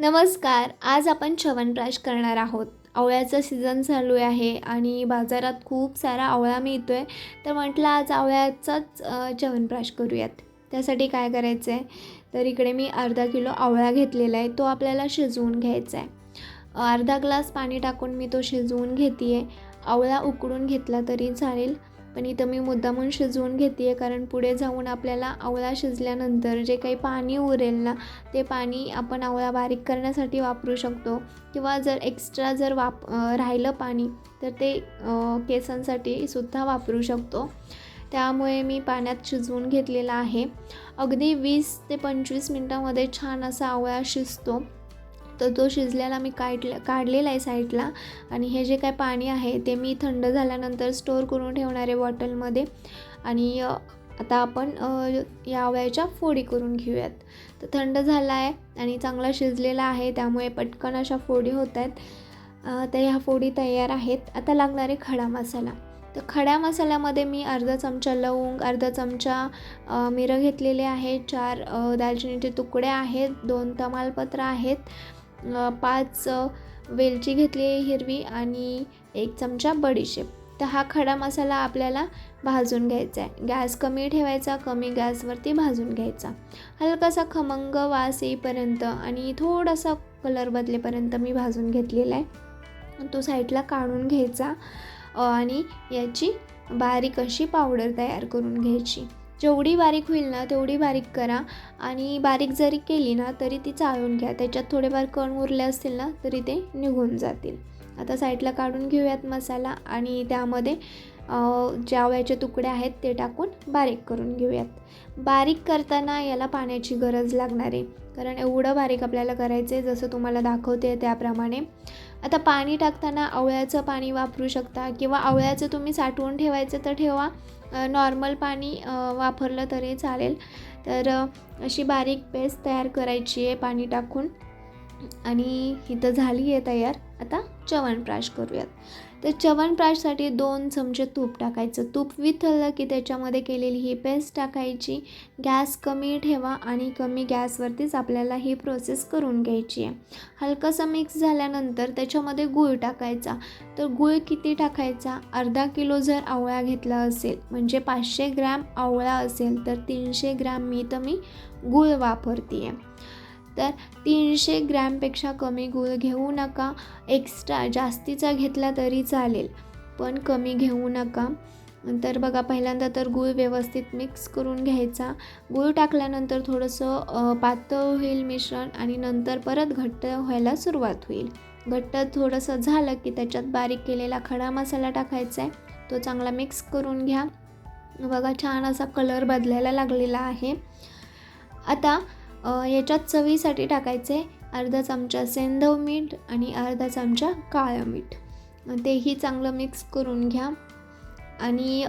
नमस्कार आज आपण च्यवनप्राश करणार आहोत. आवळ्याचं सीझन चालू आहे आणि बाजारात खूप सारा आवळा मिळतो आहे तर म्हटलं आज आवळ्याचाच अ, च्यवनप्राश करूयात. त्यासाठी काय करायचं आहे तर इकडे मी अर्धा किलो आवळा घेतलेला आहे तो आपल्याला शिजवून घ्यायचा आहे अर्धा ग्लास पाणी टाकून मी तो शिजवून घेते आहे आवळा उकडून घेतला तरी चालेल. पण इथं मी मुद्दामून शिजवून घेते आहे कारण पुढे जाऊन आपल्याला आवळा शिजल्यानंतर जे काही पाणी उरेल ना ते पाणी आपण आवळा बारीक करण्यासाठी वापरू शकतो. किंवा जर एक्स्ट्रा जर वाप राहिलं पाणी तर ते केसांसाठी सुद्धा वापरू शकतो. त्यामुळे मी पाण्यात शिजवून घेतलेला आहे. अगदी वीस ते पंचवीस मिनटामध्ये छान असा आवळा शिजतो. तर तो शिजल्याला मी काढले काढलेला आहे साईडला. आणि हे जे काय पाणी आहे ते मी थंड झाल्यानंतर स्टोअर करून ठेवणार आहे बॉटलमध्ये. आणि आता आपण या आवळ्याच्या फोडी करून घेऊयात. तर थंड झाला आहे आणि चांगला शिजलेला आहे त्यामुळे पटकन अशा फोडी होत आहेत. तर ह्या फोडी तयार आहेत. आता लागणारे खडा मसाला. तर खड्या मसाल्यामध्ये मी अर्धा चमचा लवंग अर्धा चमचा मिरं घेतलेले आहे चार दालचिनीचे तुकडे आहेत. दोन तमालपत्र आहेत. पाच वेलची घेतली आहे हिरवी आणि एक चमचा बडीशेप. तर हा खडा मसाला आपल्याला भाजून घ्यायचा आहे. गॅस कमी ठेवायचा कमी गॅसवरती भाजून घ्यायचा. हलकासा खमंग वास येईपर्यंत आणि थोडासा कलर बदलेपर्यंत मी भाजून घेतलेला आहे. तो साईडला काढून घ्यायचा आणि याची बारीक अशी पावडर तयार करून घ्यायची. जेवढी बारीक होईल ना तेवढी बारीक करा. आणि बारीक जरी केली ना तरी ती चाळून घ्या. त्याच्यात थोडेफार कण उरले असतील ना तरी ते निघून जातील. आता साईडला काढून घेऊयात मसाला आणि त्यामध्ये अ, जे तुकडे आहेत ते टाकून बारीक करून घेऊयात. बारीक करताना याला पाण्याची गरज लागणार आहे. कारण एवढं बारीक आपल्याला करायचं आहे जसं तुम्हाला दाखवते त्याप्रमाणे. आता पाणी टाकताना आवळ्याचं पाणी वापरू शकता किंवा आवळ्याचं तुम्ही साठवून ठेवायचं तर ठेवा. नॉर्मल पाणी वापरलं तरी चालेल. तर अशी बारीक पेस्ट तयार करायची आहे पाणी टाकून. आणि इथं झाली आहे तयार. आता च्यवनप्राश करूयात. तर च्यवनप्राशसाठी दोन चमचे तूप टाकायचं. तूप विथळलं की त्याच्यामध्ये केलेली ही पेस्ट टाकायची. गॅस कमी ठेवा आणि कमी गॅसवरतीच आपल्याला ही प्रोसेस करून घ्यायची आहे. हलकंसं मिक्स झाल्यानंतर त्याच्यामध्ये गूळ टाकायचा. तर गूळ किती टाकायचा? अर्धा किलो जर आवळा घेतला असेल म्हणजे पाचशे ग्रॅम आवळा असेल तर तीनशे ग्रॅम मी तर मी गूळ वापरते आहे तर तीनशे ग्रॅमपेक्षा कमी गूळ घेऊ नका. एक्स्ट्रा जास्तीचा घेतला तरी चालेल पण कमी घेऊ नका. तर बघा पहिल्यांदा तर गूळ व्यवस्थित मिक्स करून घ्यायचा. गूळ टाकल्यानंतर थोडंसं पातळ होईल मिश्रण आणि नंतर परत घट्ट व्हायला सुरुवात होईल. घट्ट थोडंसं झालं की त्याच्यात बारीक केलेला खडा मसाला टाकायचा आहे. तो चांगला मिक्स करून घ्या. बघा छान असा कलर बदलायला लागलेला आहे. आता याच्यात चवीसाठी टाकायचे अर्धा चमचा सेंधव मीठ आणि अर्धा चमचा काळं मीठ. तेही चांगलं मिक्स करून घ्या. आणि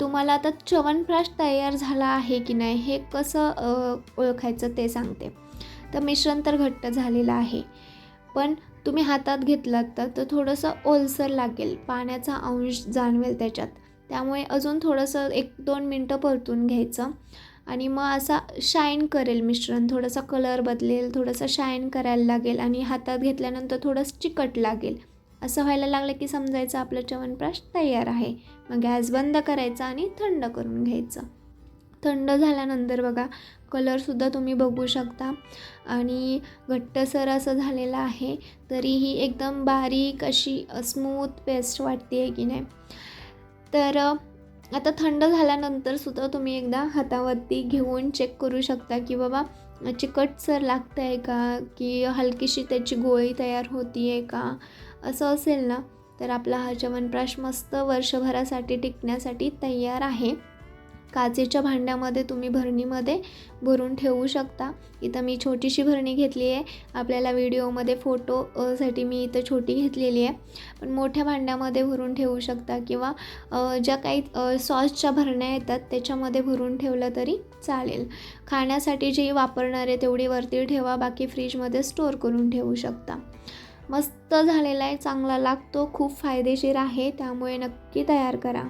तुम्हाला आता च्यवनप्राश तयार झाला आहे की नाही हे कसं ओळखायचं ते सांगते. तर मिश्रण तर घट्ट झालेलं आहे. पण तुम्ही हातात घेतलात तर तर थोडंसं ओलसर लागेल. पाण्याचा अंश जाणवेल त्याच्यात. त्यामुळे अजून थोडंसं एक दोन मिनटं परतून घ्यायचं. आणि मग असा शाईन करेल मिश्रण. थोडासा कलर बदलेल थोडंसं शाईन करायला लागेल आणि हातात घेतल्यानंतर थोडंसं चिकट लागेल. असं व्हायला लागलं की समजायचं आपलं च्यवनप्राश तयार आहे. मग गॅस बंद करायचा आणि थंड करून घ्यायचं. थंड झाल्यानंतर बघा कलरसुद्धा तुम्ही बघू शकता. आणि घट्टसर असं झालेलं आहे तरीही एकदम बारीक अशी स्मूथ पेस्ट वाटते आहे की नाही. तर आता थंड झाल्यानंतर सुद्धा तुम्ही एकदा हातावरती घेऊन चेक करू शकता की बाबा चिकटसर लागतं आहे का? की हलकीशी त्याची गोळी तयार होती आहे का? असं असेल ना तर आपला हा च्यवनप्राश मस्त वर्षभरासाठी टिकण्यासाठी तयार आहे. काचेच्या भांड्यामध्ये तुम्ही भरणीमध्ये भरून ठेवू शकता. इथं मी छोटीशी भरणी घेतली आहे. आपल्याला व्हिडिओमध्ये फोटोसाठी मी इथं छोटी घेतलेली आहे. पण मोठ्या भांड्यामध्ये भरून ठेवू शकता किंवा ज्या काही सॉसच्या भरण्या येतात त्याच्यामध्ये भरून ठेवलं तरी चालेल. खाण्यासाठी जे वापरणार आहे तेवढी वरती ठेवा बाकी फ्रीजमध्ये स्टोअर करून ठेवू शकता. मस्त झालेला आहे चांगला लागतो खूप फायदेशीर आहे त्यामुळे नक्की तयार करा.